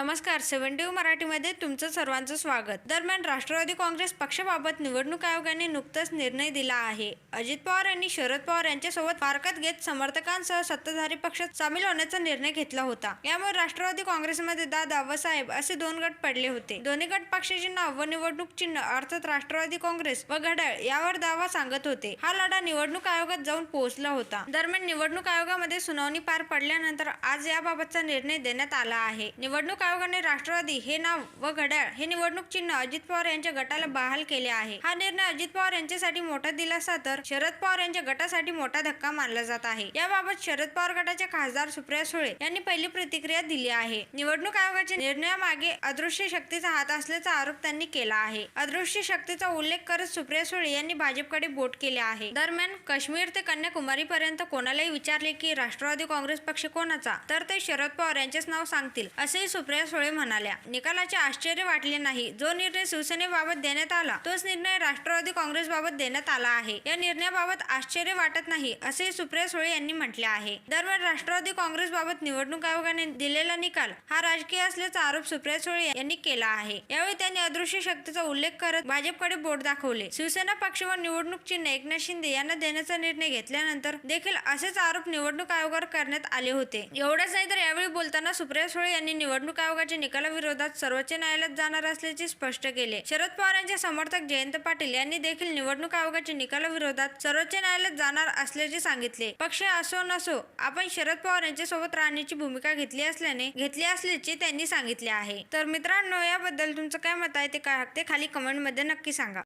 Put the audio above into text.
नमस्कार सेव्हन्टी मराठीमध्ये तुमचं सर्वांचं स्वागत. दरम्यान राष्ट्रवादी काँग्रेस पक्षाबाबत निवडणूक आयोगाने नुकताच निर्णय दिला आहे. अजित पवार यांनी शरद पवार यांच्यासोबत फारकत घेत समर्थकांसह सत्ताधारी पक्षात सामील होण्याचा निर्णय घेतला होता. यामुळे राष्ट्रवादी काँग्रेसमध्ये दादा व साहेब असे दोन गट पडले होते. दोन्ही गट पक्षाचे नाव व निवडणूक चिन्ह अर्थात राष्ट्रवादी काँग्रेस व घड्याळ यावर दावा सांगत होते. हा लढा निवडणूक आयोगात जाऊन पोहोचला होता. दरम्यान निवडणूक आयोगामध्ये सुनावणी पार पडल्यानंतर आज याबाबतचा निर्णय देण्यात आला आहे. निवडणूक आयोगाने राष्ट्रवादी हे नाव व घड्याळ हे निवडणूक चिन्ह अजित पवार यांच्या गटाला बहाल केले आहे. हा निर्णय अजित पवार यांच्यासाठी मोठा दिलासा तर शरद पवार यांच्या गटासाठी मोठा धक्का मानला जात आहे. याबाबत शरद पवार गटाच्या खासदार सुप्रिया सुळे यांनी पहिली प्रतिक्रिया दिली आहे. निवडणूक आयोगाच्या निर्णयामागे अदृश्य शक्तीचा हात असल्याचा आरोप त्यांनी केला आहे. अदृश्य शक्तीचा उल्लेख करत सुप्रिया सुळे यांनी भाजपकडे बोट केले आहे. दरम्यान काश्मीर ते कन्याकुमारी पर्यंत कोणालाही विचारले की राष्ट्रवादी काँग्रेस पक्ष कोणाचा? तर ते शरद पवार यांचेच नाव सांगतील असेही सुप्रिया सुळे म्हणाल्या निकालाचे आश्चर्य वाटले नाही. जो निर्णय शिवसेनेबाबत देण्यात आला तोच निर्णय राष्ट्रवादी काँग्रेस बाबत देण्यात आला आहे. या निर्णयाबाबत आश्चर्य वाटत नाही असे सुप्रिया सुळे यांनी म्हटले आहे. दरम्यान राष्ट्रवादी काँग्रेस बाबत निवडणूक आयोगाने दिलेला निकाल हा राजकीय असल्याचा आरोप सुप्रिया सुळे यांनी केला आहे. यावेळी त्यांनी अदृश्य शक्तीचा उल्लेख करत भाजपकडे बोट दाखवले. शिवसेना पक्ष व निवडणूक चिन्ह एकनाथ शिंदे यांना देण्याचा निर्णय घेतल्यानंतर देखील असेच आरोप निवडणूक आयोगावर करण्यात आले होते. एवढंच नाही तर यावेळी बोलताना सुप्रिया सुळे यांनी निवडणूक आयोगाच्या निकालाविरोधात सर्वोच्च न्यायालयात जाणार असल्याचे स्पष्ट केले. शरद पवार यांचे समर्थक जयंत पाटील यांनी देखील निवडणूक आयोगाच्या निकालाविरोधात सर्वोच्च न्यायालयात जाणार असल्याचे सांगितले. पक्ष असो नसो आपण शरद पवार यांच्या सोबत राहण्याची भूमिका घेतली असल्याने घेतली असल्याचे त्यांनी सांगितले आहे. तर मित्रांनो याबद्दल तुमचं काय मत आहे ते काय ते खाली कमेंटमध्ये नक्की सांगा.